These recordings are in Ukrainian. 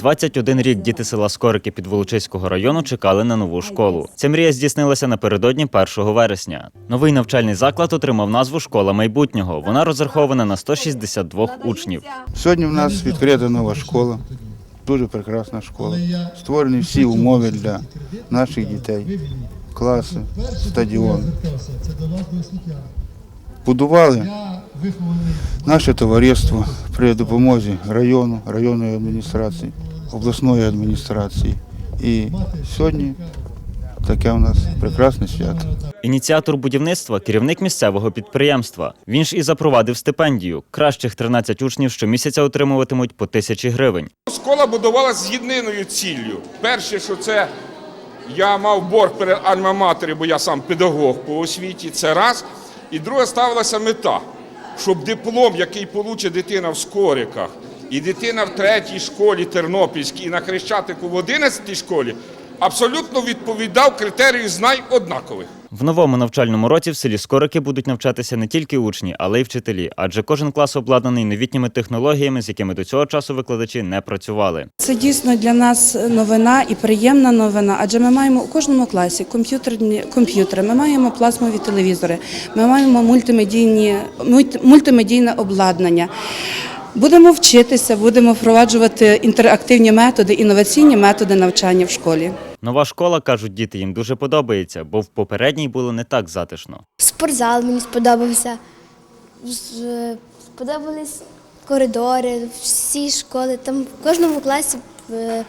21 рік діти села Скорики Підволочиського району чекали на нову школу. Ця мрія здійснилася напередодні 1 вересня. Новий навчальний заклад отримав назву Школа майбутнього. Вона розрахована на 162 учнів. Сьогодні в нас відкрита нова школа, дуже прекрасна школа. Створені всі умови для наших дітей, класи, стадіон. Будували наше товариство при допомозі району, районної адміністрації, обласної адміністрації. І сьогодні таке у нас прекрасне свято. Ініціатор будівництва керівник місцевого підприємства. Він ж і запровадив стипендію. Кращих 13 учнів щомісяця отримуватимуть по тисячі гривень. Школа будувалася з єдиною ціллю. Перше, що це я мав борг перед альма-матері, бо я сам педагог по освіті, це раз. І друге ставилася мета, щоб диплом, який получить дитина в Скориках, і дитина в третій школі Тернопільській, і на Хрещатику в 11 школі, абсолютно відповідав критерію знань однакових. В новому навчальному році в селі Скорики будуть навчатися не тільки учні, але й вчителі, адже кожен клас обладнаний новітніми технологіями, з якими до цього часу викладачі не працювали. Це дійсно для нас новина і приємна новина, адже ми маємо у кожному класі комп'ютерні комп'ютери, ми маємо плазмові телевізори, ми маємо мультимедійні мультимедійне обладнання. Будемо вчитися, будемо впроваджувати інтерактивні методи, інноваційні методи навчання в школі. Нова школа, кажуть діти, їм дуже подобається, бо в попередній було не так затишно. Спортзал мені сподобався. Сподобались коридори, всі школи. Там в кожному класі е,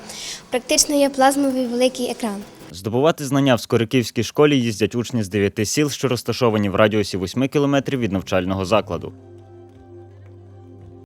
практично є плазмовий великий екран. Здобувати знання в Скориківській школі їздять учні з дев'яти сіл, що розташовані в радіусі 8 кілометрів від навчального закладу.